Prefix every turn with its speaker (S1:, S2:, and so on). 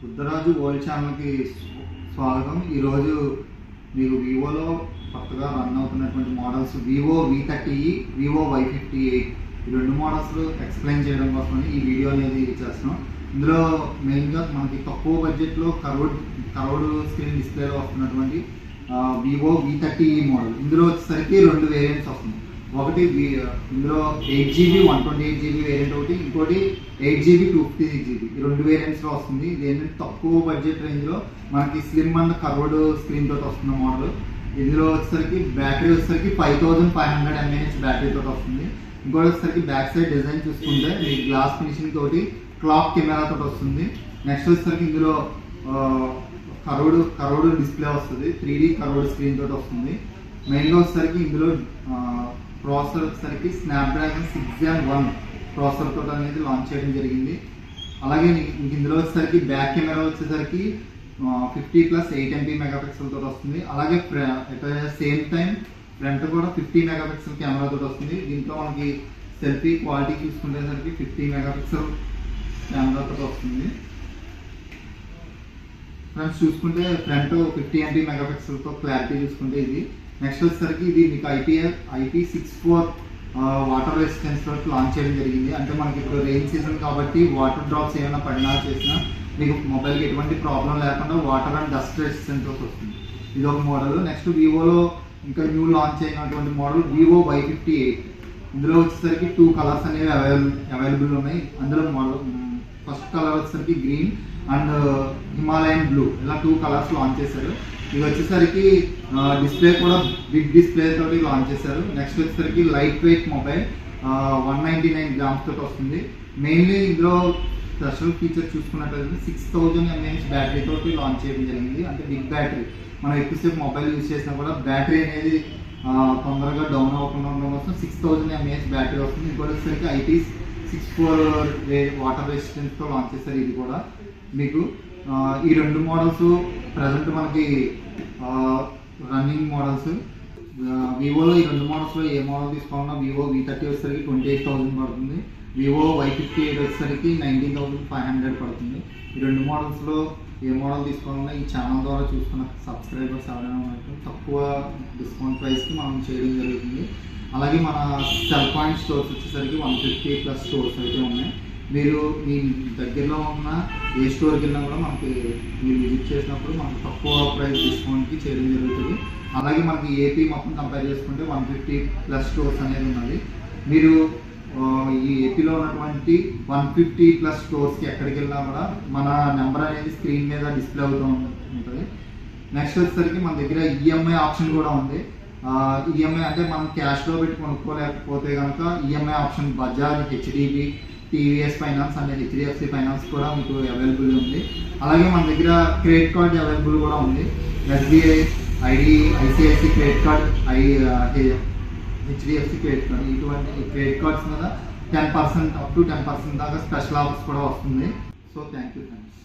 S1: Buddharaju world ఛానల్కి స్వాగతం. ఈరోజు మీకు వివోలో కొత్తగా రన్ అవుతున్నటువంటి models Vivo V thirty Vivo Y fifty eight. ఈ రెండు మోడల్స్ ఎక్స్ప్లెయిన్ చేయడం కోసమని ఈ వీడియో అనేది చేస్తున్నాం. ఇందులో మెయిన్గా మనకి తక్కువ బడ్జెట్లో కరోడ్ కరోడ్ స్క్రీన్ డిస్ప్లేలో వస్తున్నటువంటి వివో వి థర్టీ మోడల్. ఇందులో వచ్చేసరికి రెండు వేరియంట్స్ వస్తున్నాయి. ఒకటి ఇందులో eight GB one twenty eight GB variant ఒకటి ఇంకోటి eight GB two fifty six GB ఈ రెండు వేరియంట్స్లో వస్తుంది. ఇది ఏంటంటే తక్కువ బడ్జెట్ రేంజ్లో మనకి స్లిమ్ అండ్ కర్వ్డ్ స్క్రీన్ తోటి వస్తున్న మోడల్ ఇందులో వచ్చేసరికి బ్యాటరీ వచ్చేసరికి five thousand five hundred MAH battery తోటి వస్తుంది. ఇంకోటి వచ్చేసరికి బ్యాక్ సైడ్ డిజైన్ చూసుకుంటే మీ గ్లాస్ ఫినిషింగ్ తోటి క్లాక్ కెమెరా తోటి వస్తుంది. నెక్స్ట్ వచ్చేసరికి ఇందులో కర్వ్డ్ కర్వ్డ్ డిస్ప్లే వస్తుంది. త్రీ డీ కర్వ్డ్ స్క్రీన్ తోటి వస్తుంది. మెయిన్గా వచ్చేసరికి ఇందులో ప్రాసెసర్ వచ్చేసరికి స్నాప్డ్రాగన్ సిక్స్ జెన్ వన్ ప్రాసెసర్తో అనేది లాంచ్ చేయడం జరిగింది. అలాగే ఇంక ఇందులో వచ్చేసరికి బ్యాక్ కెమెరా వచ్చేసరికి fifty plus eight MP megapixel తోటి వస్తుంది. అలాగే సేమ్ టైం ఫ్రంట్ కూడా ఫిఫ్టీ మెగాపిక్సెల్ కెమెరా తోటి వస్తుంది. దీంట్లో మనకి సెల్ఫీ క్వాలిటీ చూసుకునేసరికి ఫిఫ్టీ మెగాపిక్సెల్ కెమెరా తోటి వస్తుంది. ఫ్రెండ్స్ చూసుకుంటే ఫ్రంట్ ఫిఫ్టీ ఎంపీ మెగాపిక్సెల్తో క్లారిటీ చూసుకుంటే ఇది. నెక్స్ట్ వచ్చేసరికి ఇది మీకు IPL IP six four water resistance వరకు లాంచ్ చేయడం జరిగింది. అంటే మనకి ఇప్పుడు రెయిన్ సీజన్ కాబట్టి వాటర్ డ్రాప్స్ ఏమైనా పడినా చేసినా మీకు మొబైల్కి ఎటువంటి ప్రాబ్లం లేకుండా వాటర్ అండ్ డస్ట్ రెసిస్టెన్స్ వస్తుంది. ఇది ఒక మోడల్ నెక్స్ట్ వివోలో ఇంకా న్యూ లాంచ్ అయినటువంటి model Vivo Y fifty eight ఇందులో వచ్చేసరికి టూ కలర్స్ అనేవి అవైలబుల్ అవైలబుల్ ఉన్నాయి. అందులో మోడల్ ఫస్ట్ కలర్ వచ్చేసరికి green and uh, Himalayan blue. ఇలా టూ కలర్స్ లాంచ్ చేశారు. ఇది వచ్చేసరికి uh, డిస్ప్లే కూడా బిగ్ డిస్ప్లే తోటి లాంచ్ చేశారు. నెక్స్ట్ వచ్చేసరికి light weight mobile one ninety nine grams తోటి వస్తుంది. మెయిన్లీ ఇందులో స్పెషల్ ఫీచర్ చూసుకున్నట్లయితే సిక్స్ థౌజండ్ ఎంఏహెచ్ బ్యాటరీ తోటి లాంచ్ చేయడం జరిగింది. అంటే బిగ్ బ్యాటరీ మనం ఎక్కువసేపు మొబైల్ యూజ్ చేసినా కూడా బ్యాటరీ అనేది uh, తొందరగా డౌన్ అవ్వకుండా ఉండడం కోసం సిక్స్ థౌజండ్ ఎంఏహెచ్ బ్యాటరీ వస్తుంది. ఇంకోటి వచ్చేసరికి ఐటీ సిక్స్ ఫోర్ వాటర్ రెసిస్టెన్స్తో లాంచ్ చేశారు ఇది కూడా. మీకు ఈ రెండు మోడల్స్ ప్రజెంట్ మనకి రన్నింగ్ మోడల్స్ వివోలో ఈ రెండు మోడల్స్లో ఏ మోడల్ తీసుకోవాలన్నా వివో వి థర్టీ వచ్చేసరికి ట్వంటీ ఎయిట్ థౌసండ్ పడుతుంది. వివో వై ఫిఫ్టీ ఎయిట్ వచ్చేసరికి నైన్టీన్ థౌసండ్ ఫైవ్ హండ్రెడ్ పడుతుంది. ఈ రెండు మోడల్స్లో ఏ మోడల్ తీసుకోవాలన్నా ఈ ఛానల్ ద్వారా చూసుకున్న సబ్స్క్రైబర్స్ ఎవరైనా ఉన్నట్టు తక్కువ డిస్కౌంట్ ప్రైస్కి మనం చేయడం జరుగుతుంది. అలాగే మన సెల్ పాయింట్ స్టోర్స్ వచ్చేసరికి వన్ ఫిఫ్టీ ప్లస్ స్టోర్స్ అయితే ఉన్నాయి. మీరు మీ దగ్గరలో ఉన్న ఏ స్టోర్కి వెళ్ళినా కూడా మనకి మీరు విజిట్ చేసినప్పుడు మనకు తక్కువ ప్రైస్ డిస్కౌంట్కి చేయడం జరుగుతుంది. అలాగే మనకి ఏపీ మొత్తం కంపేర్ చేసుకుంటే వన్ ఫిఫ్టీ ప్లస్ స్టోర్స్ అనేది ఉన్నది. మీరు ఈ ఏపీలో ఉన్నటువంటి వన్ ఫిఫ్టీ ప్లస్ స్టోర్స్కి ఎక్కడికి వెళ్ళినా కూడా మన నెంబర్ అనేది స్క్రీన్ మీద డిస్ప్లే అవుతూ ఉంటుంది. నెక్స్ట్ వచ్చేసరికి మన దగ్గర ఈఎంఐ ఆప్షన్ కూడా ఉంది. ఈఎంఐ అంటే మనం క్యాష్లో పెట్టి కొనుక్కోలేకపోతే కనుక EMI option Bajaj HDB TVS finance and HDFC finance కూడా మీకు అవైలబుల్ ఉంది. అలాగే మన దగ్గర క్రెడిట్ కార్డ్ అవైలబుల్ కూడా ఉంది. SBI ID ICICI credit card I HDFC credit card ఇటువంటి క్రెడిట్ కార్డ్స్ మీద ten percent up to ten percent దాకా స్పెషల్ ఆఫర్స్ కూడా వస్తుంది. So thank you friends